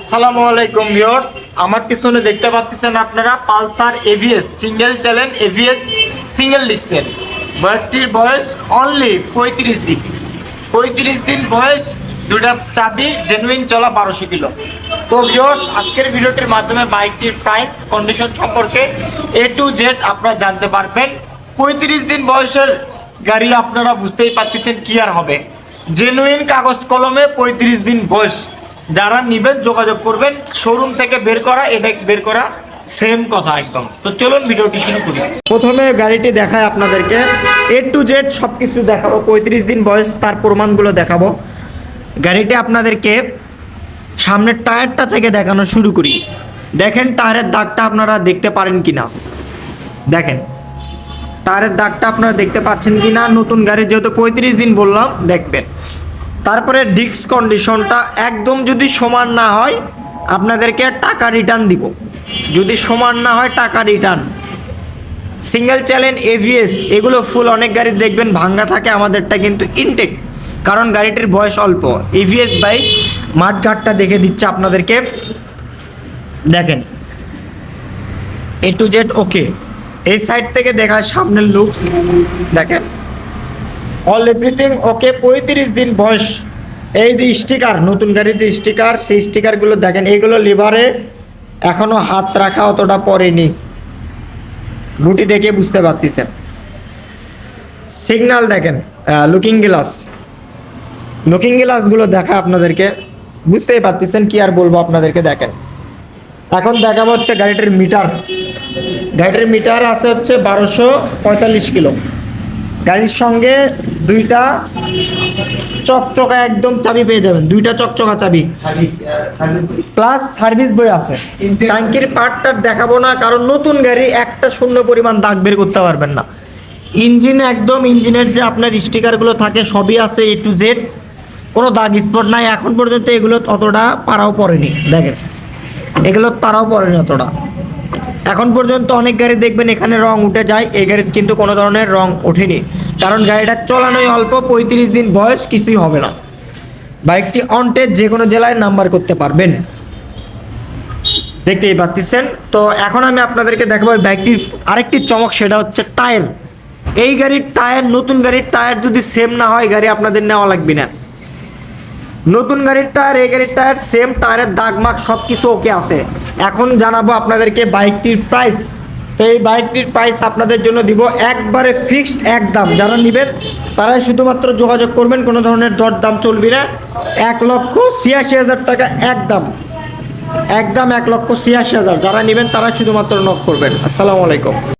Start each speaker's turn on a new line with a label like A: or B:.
A: আসসালামু আলাইকুম ভিউয়ার্স। আমার পিছনে দেখতে পাচ্ছেন আপনারা Pulsar ABS single channel ABS single ডিক্সেল বাইকটির বয়স অনলি পঁয়ত্রিশ দিন। পঁয়ত্রিশ দিন বয়স দুটা চাবি জেনুইন চলা বারোশো কিলো। তো ভিউয়ার্স, আজকের ভিডিওটির মাধ্যমে বাইকটির প্রাইস কন্ডিশন সম্পর্কে এ টু জেড আপনারা জানতে পারবেন। পঁয়ত্রিশ দিন বয়সের গাড়ি আপনারা বুঝতেই পারতেছেন কি আর হবে। জেনুইন কাগজ কলমে পঁয়ত্রিশ দিন বয়স। যারা নিবেন, যোগাযোগ করবেন শোরুম থেকে বের করা, এটা বের করা সেম কথা একদম। তো চলুন ভিডিওটি শুরু করি। প্রথমে গাড়িটি দেখায় আপনাদেরকে। এ টু জেড সব কিছু দেখাবো, পঁয়ত্রিশ দিন বয়স, তার প্রমাণগুলো দেখাবো। গাড়িটি আপনাদেরকে সামনের টায়ারটা থেকে দেখানো শুরু করি। দেখেন, টায়ারের দাগটা আপনারা দেখতে পারেন কি না দেখেন, টায়ারের দাগটা আপনারা দেখতে পাচ্ছেন কি না নতুন গাড়ি, যেহেতু পঁয়ত্রিশ দিন বললাম, দেখবেন। তারপরে ডিস্ক কন্ডিশনটা একদম যদি সমান না হয়, আপনাদেরকে টাকা রিটার্ন দিব। যদি সমান না হয়, টাকা রিটার্ন সিঙ্গেল চ্যালেঞ্জ এভিএস এগুলো ফুল অনেক গাড়ি দেখবেন, ভাঙ্গা থাকে, আমাদেরটা কিন্তু ইনটেক কারণ গাড়িটির বয়স অল্প। এভিএস বাইক মাঠঘাটটা দেখে দিচ্ছে আপনাদেরকে। দেখেন। এ টু জেড ওকে এই সাইড থেকে দেখা সামনের লুক দেখেন। অল এভরিথিং ওকে পঁয়ত্রিশ দিন বয়স। এই যে স্টিকার নতুন গাড়িতে স্টিকার সেই স্টিকারগুলো দেখেন এইগুলো লিভারে এখনও হাত রাখা অতটা পড়েনি। রুটি দেখে বুঝতে পারতেছেন। সিগন্যাল দেখেন লুকিং গ্লাস লুকিং গ্লাসগুলো দেখা আপনাদেরকে। বুঝতেই পারতেছেন কি আর বলব আপনাদেরকে, দেখেন। এখন দেখাবো হচ্ছে গাড়িটির মিটার গাড়িটির মিটার আছে হচ্ছে বারোশো পঁয়তাল্লিশ কিলো। গাড়ির সঙ্গে দুইটা চকচকা একদম চাবি পেয়ে যাবেন দুইটা চকচকা চাবি। প্লাস সার্ভিস বই আছে। ট্যাঙ্কির পার্টটা দেখাবো না কারণ নতুন গাড়ি একটা শূন্য পরিমাণ দাগ বের করতে পারবেন না। ইঞ্জিন একদম ইঞ্জিনের যে আপনার স্টিকারগুলো থাকে সবই আছে এ টু জেড কোনো দাগ স্পট নাই এখন পর্যন্ত এগুলো অতটা পাড়াও পড়েনি দেখেন। এগুলো পাড়াও পড়েনি অতটা। এখন পর্যন্ত অনেক গাড়ি দেখবেন এখানে রং উঠে যায়। এই গাড়ির কিন্তু কোনো ধরনের রং ওঠেনি। কারণ গাড়িটা চলানোই অল্প, পঁয়ত্রিশ দিন বয়স কিছুই হবে না। বাইকটি অন টেস্ট যে কোনো জেলায় নাম্বার করতে পারবেন। দেখতেই পাচ্ছেন। তো এখন আমি আপনাদেরকে দেখাবো বাইকটির আরেকটি চমক, সেটা হচ্ছে টায়ার এই গাড়ির টায়ার নতুন গাড়ির টায়ার যদি সেম না হয়, গাড়ি আপনাদের নেওয়া লাগবে না। নতুন গাড়ির টায়ার এই গাড়ির টায়ার সেম টায়ারের দাগ মাগ সব কিছু ওকে আছে। এখন জানাব আপনাদেরকে বাইকটির প্রাইস তো এই বাইকটির প্রাইস আপনাদের জন্য দিব একবারে ফিক্সড এক দাম যারা নেবেন, তারাই শুধুমাত্র যোগাযোগ করবেন, কোনো ধরনের দর দাম চলবে না। এক লক্ষ ছিয়াশি হাজার টাকা একদম। একদম এক লক্ষ ছিয়াশি হাজার। যারা নেবেন তারা শুধুমাত্র নক করবেন। আসসালামু আলাইকুম।